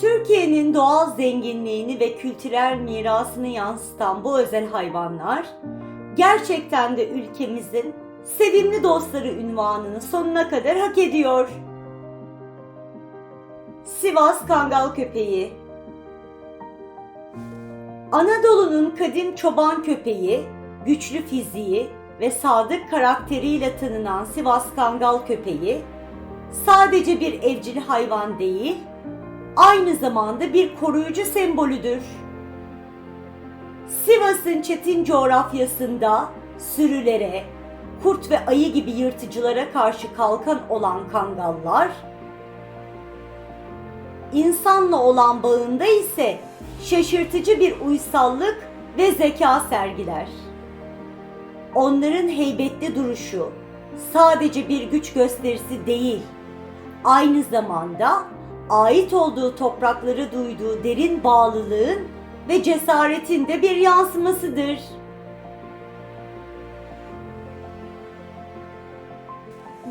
Türkiye'nin doğal zenginliğini ve kültürel mirasını yansıtan bu özel hayvanlar gerçekten de ülkemizin sevimli dostları ünvanını sonuna kadar hak ediyor. Sivas Kangal Köpeği Anadolu'nun kadim çoban köpeği, güçlü fiziği ve sadık karakteriyle tanınan Sivas Kangal Köpeği, sadece bir evcil hayvan değil, aynı zamanda bir koruyucu sembolüdür. Sivas'ın çetin coğrafyasında sürülere, kurt ve ayı gibi yırtıcılara karşı kalkan olan kangallar, insanla olan bağında ise şaşırtıcı bir uysallık ve zeka sergiler. Onların heybetli duruşu sadece bir güç gösterisi değil, aynı zamanda ait olduğu toprakları duyduğu derin bağlılığın ve cesaretin de bir yansımasıdır.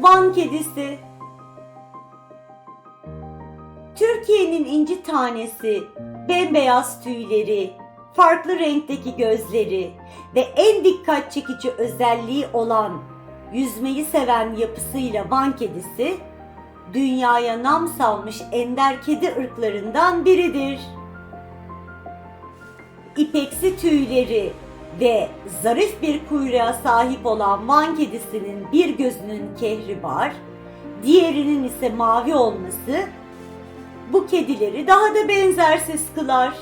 Van kedisi Türkiye'nin inci tanesi, bembeyaz tüyleri, farklı renkteki gözleri ve en dikkat çekici özelliği olan yüzmeyi seven yapısıyla Van kedisi, dünyaya nam salmış ender kedi ırklarından biridir. İpeksi tüyleri ve zarif bir kuyruğa sahip olan Van kedisinin bir gözünün kehribar, diğerinin ise mavi olması bu kedileri daha da benzersiz kılar.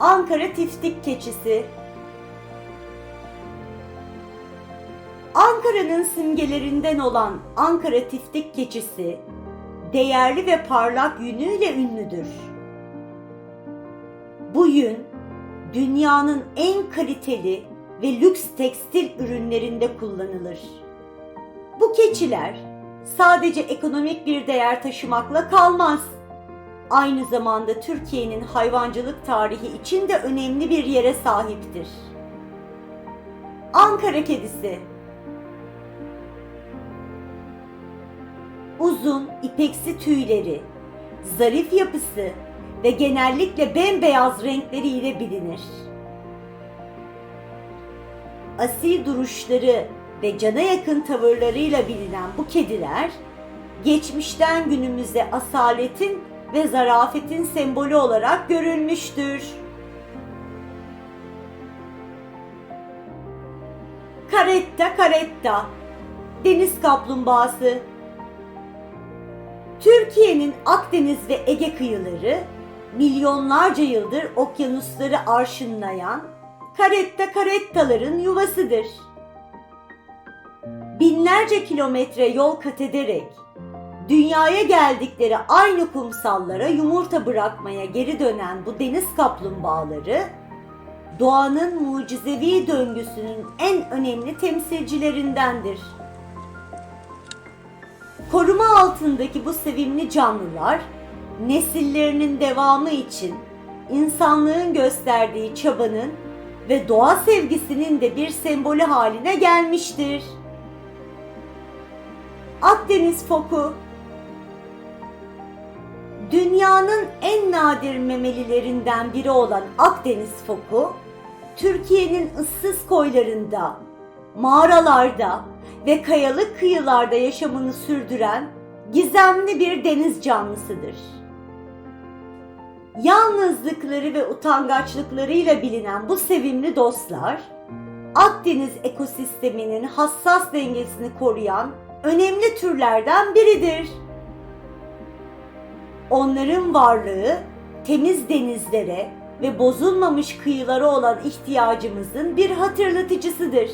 Ankara tiftik keçisi Ankara'nın simgelerinden olan Ankara tiftik keçisi değerli ve parlak yünüyle ünlüdür. Bu yün dünyanın en kaliteli ve lüks tekstil ürünlerinde kullanılır. Bu keçiler sadece ekonomik bir değer taşımakla kalmaz. Aynı zamanda Türkiye'nin hayvancılık tarihi için de önemli bir yere sahiptir. Ankara kedisi Uzun, ipeksi tüyleri, zarif yapısı ve genellikle bembeyaz renkleriyle bilinir. Asil duruşları ve cana yakın tavırlarıyla bilinen bu kediler, geçmişten günümüze asaletin ve zarafetin sembolü olarak görülmüştür. Caretta caretta, deniz kaplumbağası. Türkiye'nin Akdeniz ve Ege kıyıları milyonlarca yıldır okyanusları arşınlayan caretta carettaların yuvasıdır binlerce kilometre yol kat ederek dünyaya geldikleri aynı kumsallara yumurta bırakmaya geri dönen bu deniz kaplumbağaları doğanın mucizevi döngüsünün en önemli temsilcilerindendir. Koruma altındaki bu sevimli canlılar nesillerinin devamı için insanlığın gösterdiği çabanın ve doğa sevgisinin de bir sembolü haline gelmiştir. Akdeniz foku Dünyanın en nadir memelilerinden biri olan Akdeniz foku, Türkiye'nin ıssız koylarında, mağaralarda ve kayalık kıyılarda yaşamını sürdüren gizemli bir deniz canlısıdır. Yalnızlıkları ve utangaçlıklarıyla bilinen bu sevimli dostlar, Akdeniz ekosisteminin hassas dengesini koruyan önemli türlerden biridir. Onların varlığı temiz denizlere ve bozulmamış kıyılara olan ihtiyacımızın bir hatırlatıcısıdır.